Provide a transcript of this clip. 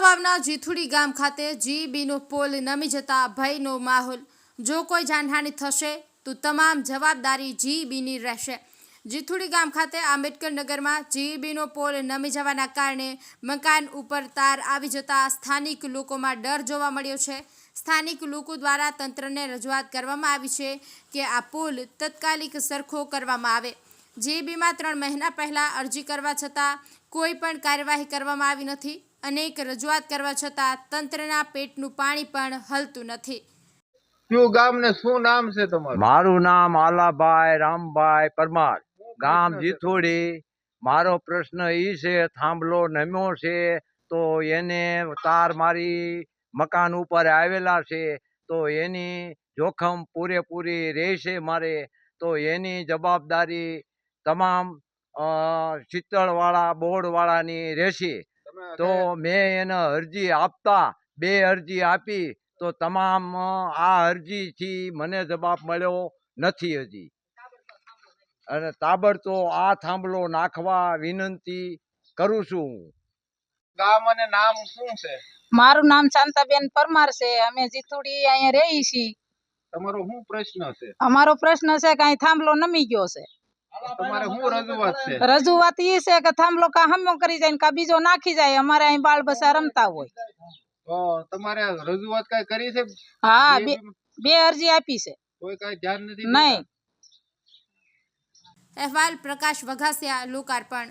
વાવના જીથુડી ગામ ખાતે જીબીનો પોલ નમી જતા ભયનો માહોલ. જો કોઈ જાનહાનિ થશે, તો તમામ જવાબદારી જીબીની રહેશે. જીથુડી ગામ ખાતે આંબેડકર નગરમાં જીબીનો પોલ નમી જવાના કારણે મકાન ઉપર તાર આવી જતા સ્થાનિક લોકોમાં ડર જોવા મળ્યો છે. સ્થાનિક લોકો દ્વારા તંત્રને રજૂઆત કરવામાં આવી છે કે આ પુલ તત્કાલિક સરખો કરવામાં આવે. જીબીમાં ત્રણ મહિના પહેલાં અરજી કરવા છતાં કોઈ પણ કાર્યવાહી કરવામાં આવી નથી. અનેક રજૂઆત કરવા છતાં તંત્રના પેટનું પાણી પણ હલતું નથી. કયું ગામ ને શું નામ છે તમારું? મારું નામ આલાભાઈ રામભાઈ પરમાર. ગામ જીથોડી. મારો પ્રશ્ન ઈ છે થાંભલો નમ્યો છે તો એને તાર મારી મકાન ઉપર આવેલા છે તો એની જોખમ પૂરેપૂરી રહેશે મારે તો એની જવાબદારી તમામ ચિત્તળવાળા શીતળવાળા બોર્ડવાળાની રહેશે. તો મેં એને અરજી આપતા બે અરજી આપી તો તમામ આ અરજીથી મને જવાબ મળ્યો નથી હજી. અને તાબડતો આ થાંભલો નાખવા વિનંતી કરું છું ગામ અને નામ શું છે? મારું નામ શાંતાબેન પરમાર છે. અમે જીતુડી અહીંયા રહી છીએ. તમારો શું પ્રશ્ન છે? અમારો પ્રશ્ન છે કે અહીં થાંભલો નમી ગયો છે. તમારે શું રજૂઆત છે? રજૂઆત એ છે કે થાંભલો કા હમો કરી જાય કા બીજો નાખી જાય અમારે અહીં બાળ બસા રમતા હોય. તો તમારે રજૂઆત કઈ કરી છે? હા બે બે અરજી આપી છે. કોઈ કઈ ધ્યાન નથી નહીં? અહેવાલ પ્રકાશ વઘાસિયા લોકાર્પણ.